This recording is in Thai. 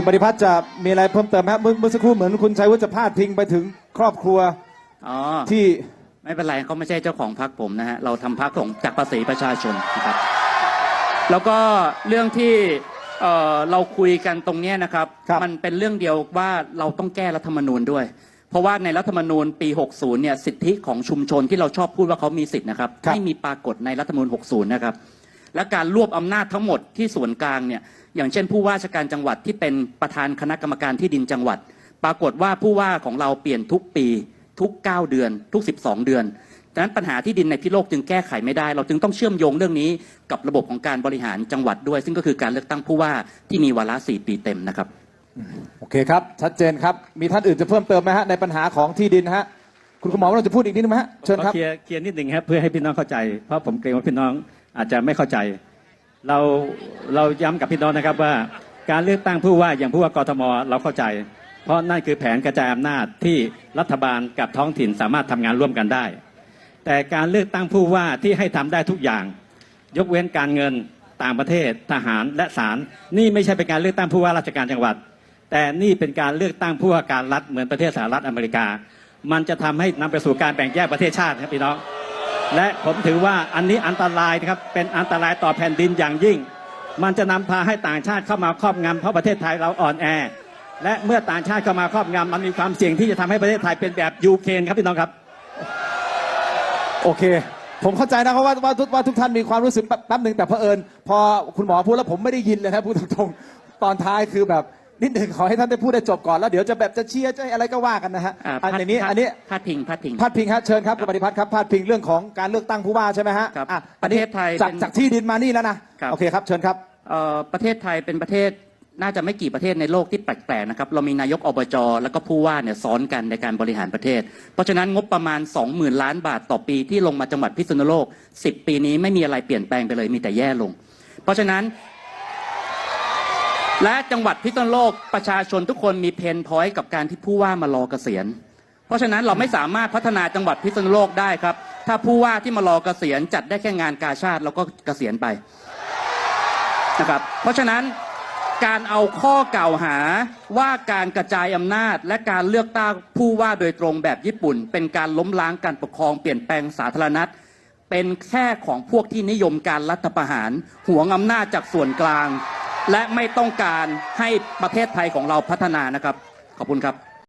คุณปฏิพัฒน์จะมีอะไรเพิ่มเติมไหมครับเมื่อเมื่อสักครู่เหมือนคุณชัยวุฒิจะพาดพิงไปถึงครอบครัวอ๋อที่ไม่เป็นไรเขาไม่ใช่เจ้าของพรรคผมนะฮะเราทำพรรคของจากภาษีประชาชนนะครับ แล้วก็เรื่องที่เอ่อเราคุยกันตรงเนี้ยนะครับครับ มันเป็นเรื่องเดียวว่าเราต้องแก้รัฐธรรมนูญด้วย เพราะว่าในรัฐธรรมนูญปี 60 เนี่ยสิทธิของชุมชนที่เราชอบพูดว่าเขามีสิทธินะครับครับไม่มีปรากฏในรัฐธรรมนูญ 60 นะครับ และการรวบอำนาจทั้งหมดที่ส่วนกลางเนี่ยอย่างเช่น ผู้ว่าราชการจังหวัดที่เป็นประธานคณะกรรมการที่ดินจังหวัด ปรากฏว่าผู้ว่าของเราเปลี่ยนทุกปี ทุก 9 เดือน ทุก 12 เดือนดังนั้นปัญหาที่ดินในพิโลกจึงแก้ไขไม่ได้ เราจึงต้องเชื่อมโยงเรื่องนี้กับระบบของการบริหารจังหวัดด้วย ซึ่งก็คือการเลือกตั้งผู้ว่าที่มีวาระ4ปีเต็มนะครับโอเคครับ ชัดเจนครับ มีท่านอื่นจะเพิ่มเติมไหมฮะในปัญหาของที่ดินฮะคุณคุณหมอเราจะพูดอีกนิดนึงไหมฮะเชิญครับขอเคลียร์เคลียร์นิดหนึ่งครับเพื่อให้พี่น้องเข้าใจเพราะผมเกรงว่าพี่น้อง อาจจะไม่เข้าใจ เราเราย้ำกับพี่น้องนะครับว่าการเลือกตั้งผู้ว่าอย่างผู้ว่ากทมเราเข้าใจ เพราะนั่นคือแผนกระจายอำนาจที่รัฐบาลกับท้องถิ่นสามารถทำงานร่วมกันได้ แต่การเลือกตั้งผู้ว่าที่ให้ทำได้ทุกอย่าง ยกเว้นการเงินต่างประเทศทหารและศาลนี่ไม่ใช่เป็นการเลือกตั้งผู้ว่าราชการจังหวัด แต่นี่เป็นการเลือกตั้งผู้ว่าการรัฐเหมือนประเทศสหรัฐอเมริกา มันจะทำให้นำไปสู่การแบ่งแยกประเทศชาติครับพี่น้อง และผมถือว่าอันนี้อันตรายนะครับเป็นอันตรายต่อแผ่นดินอย่างยิ่ง มันจะนำพาให้ต่างชาติเข้ามาครอบงำเพราะประเทศไทยเราอ่อนแอ และเมื่อต่างชาติเข้ามาครอบงำมันมีความเสี่ยงที่จะทำให้ประเทศไทยเป็นแบบยูเครนครับพี่น้องครับ โอเค ผมเข้าใจนะครับว่าว่าทุกว่าทุกท่านมีความรู้สึกแป๊บแป๊บหนึ่งแต่เผอิญพอคุณหมอพูดแล้วผมไม่ได้ยินเลยนะพูดตรงๆตอนท้ายคือแบบ นิดหนึ่งขอให้ท่านได้พูดได้จบก่อนแล้วเดี๋ยวจะแบบจะเชียร์จะอะไรก็ว่ากันนะฮะอ่าอันพาดนี้พาดอันนี้พาดพิงพาดพิง พาดพิงฮะเชิญครับคุณปฏิพัฒน์ครับพาดพิงเรื่องของการเลือกตั้งผู้ว่าใช่ไหมฮะครับอะประเทศไทยจากเป็นจากที่ดินมานี่แล้วนะครับ โอเคครับเชิญครับ เอ่อประเทศไทยเป็นประเทศน่าจะไม่กี่ประเทศในโลกที่แปลกๆนะครับเรามีนายกอบจแล้วก็ผู้ว่าเนี่ยซ้อนกันในการบริหารประเทศ เพราะฉะนั้นงบประมาณ 20,000 ล้านบาทต่อปีที่ลงมาจังหวัดพิษณุโลก 10 ปีนี้ไม่มีอะไรเปลี่ยนแปลงไปเลยมีแต่แย่ลง เพราะฉะนั้น และจังหวัดพิษณุโลกประชาชนทุกคนมีเพนพอยต์กับการที่ผู้ว่ามารอเกษียณ เพราะฉะนั้นเราไม่สามารถพัฒนาจังหวัดพิษณุโลกได้ครับ ถ้าผู้ว่าที่มารอเกษียณจัดได้แค่งานกาชาติแล้วก็เกษียณไปนะครับ เพราะฉะนั้นการเอาข้อกล่าวหาว่าการกระจายอำนาจ และการเลือกตั้งผู้ว่าโดยตรงแบบญี่ปุ่น เป็นการล้มล้างการปกครองเปลี่ยนแปลงสาธารณรัฐเป็นแค่ของพวกที่นิยมการรัฐประหาร หวงอำนาจจากส่วนกลาง และไม่ต้องการให้ประเทศไทยของเราพัฒนานะครับ ขอบคุณครับ